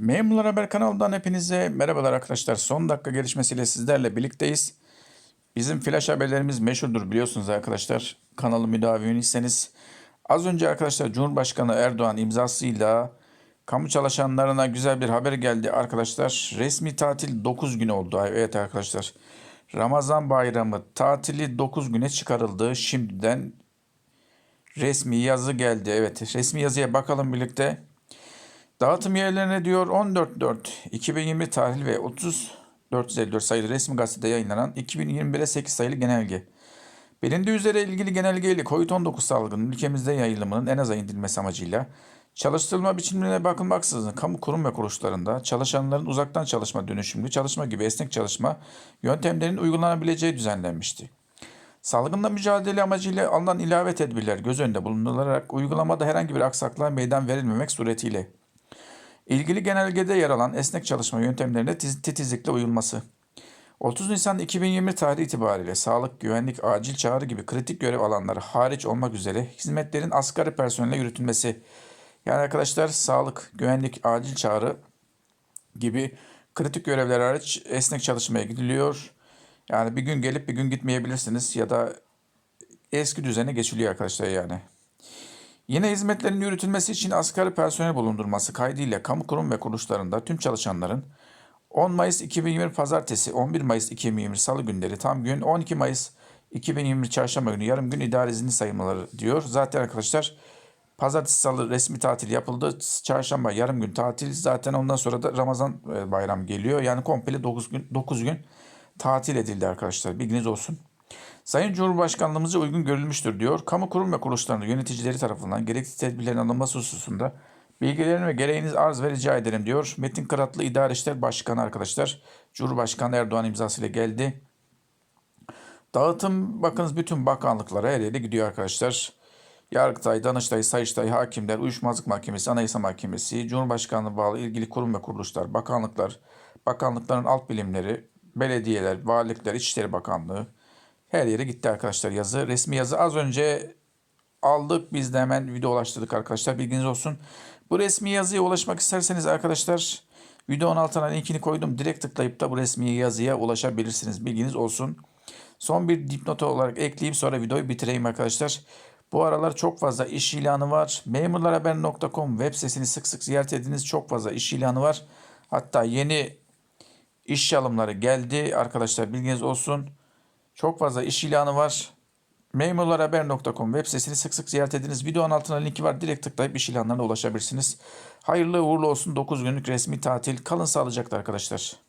Memurlar Haber kanalından hepinize merhabalar arkadaşlar. Son dakika gelişmesiyle sizlerle birlikteyiz. Bizim flash haberlerimiz meşhurdur biliyorsunuz arkadaşlar. Kanalı müdavimiyseniz. Az önce arkadaşlar Cumhurbaşkanı Erdoğan imzasıyla kamu çalışanlarına güzel bir haber geldi arkadaşlar. Resmi tatil 9 gün oldu. Evet arkadaşlar. Ramazan bayramı tatili 9 güne çıkarıldı. Şimdiden resmi yazı geldi. Evet resmi yazıya bakalım birlikte. Dağıtım yerlerine diyor 14.4.2020 tarihli ve 30.454 sayılı resmi gazetede yayınlanan 2021'e 8 sayılı genelge. Bilindiği üzere ilgili genelge ile COVID-19 salgının ülkemizde yayılımının en aza indirilmesi amacıyla çalıştırılma biçimlerine bakılmaksızın kamu kurum ve kuruluşlarında çalışanların uzaktan çalışma dönüşümlü çalışma gibi esnek çalışma yöntemlerinin uygulanabileceği düzenlenmişti. Salgınla mücadele amacıyla alınan ilave tedbirler göz önünde bulundurularak uygulamada herhangi bir aksaklığa meydan verilmemek suretiyle İlgili genelgede yer alan esnek çalışma yöntemlerine tiz- titizlikle uyulması. 30 Nisan 2020 tarihi itibariyle sağlık, güvenlik, acil çağrı gibi kritik görev alanları hariç olmak üzere hizmetlerin asgari personelle yürütülmesi. Yani arkadaşlar sağlık, güvenlik, acil çağrı gibi kritik görevler hariç esnek çalışmaya gidiliyor. Yani bir gün gelip bir gün gitmeyebilirsiniz ya da eski düzene geçiliyor arkadaşlar yani. Yine hizmetlerin yürütülmesi için asgari personel bulundurması kaydıyla kamu kurum ve kuruluşlarında tüm çalışanların 10 Mayıs 2020 Pazartesi, 11 Mayıs 2020 Salı günleri tam gün, 12 Mayıs 2020 Çarşamba günü yarım gün idare izni sayılmaları diyor. Zaten arkadaşlar Pazartesi Salı resmi tatil yapıldı. Çarşamba yarım gün tatil. Zaten ondan sonra da Ramazan e, bayram geliyor. Yani komple 9 gün 9 gün tatil edildi arkadaşlar. Bilginiz olsun. Sayın Cumhurbaşkanlığımıza uygun görülmüştür diyor. Kamu kurum ve kuruluşlarının yöneticileri tarafından gerekli tedbirlerin alınması hususunda bilgilerini ve gereğiniz arz ve rica ederim diyor. Metin Kıratlı İdare İşler Başkanı arkadaşlar. Cumhurbaşkanı Erdoğan imzasıyla geldi. Dağıtım bakınız bütün bakanlıklara her yere gidiyor arkadaşlar. Yargıtay, Danıştay, Sayıştay, Hakimler, Uyuşmazlık Mahkemesi, Anayasa Mahkemesi, Cumhurbaşkanlığı bağlı ilgili kurum ve kuruluşlar, bakanlıklar, bakanlıkların alt bilimleri, belediyeler, valilikler, İçişleri Bakanlığı, her yere gitti arkadaşlar yazı. Resmi yazı az önce aldık. Biz de hemen video ulaştırdık arkadaşlar. Bilginiz olsun. Bu resmi yazıya ulaşmak isterseniz arkadaşlar videonun altına linkini koydum. Direkt tıklayıp da bu resmi yazıya ulaşabilirsiniz. Bilginiz olsun. Son bir dipnot olarak ekleyeyim sonra videoyu bitireyim arkadaşlar. Bu aralar çok fazla iş ilanı var. Memurlarhaber.com web sitesini sık sık ziyaret ediniz. Çok fazla iş ilanı var. Hatta yeni iş alımları geldi. Arkadaşlar bilginiz olsun. Çok fazla iş ilanı var. Memurlarhaber.com web sitesini sık sık ziyaret ediniz. Videonun altına linki var. Direkt tıklayıp iş ilanlarına ulaşabilirsiniz. Hayırlı uğurlu olsun 9 günlük resmi tatil. Kalın sağlıcakla arkadaşlar.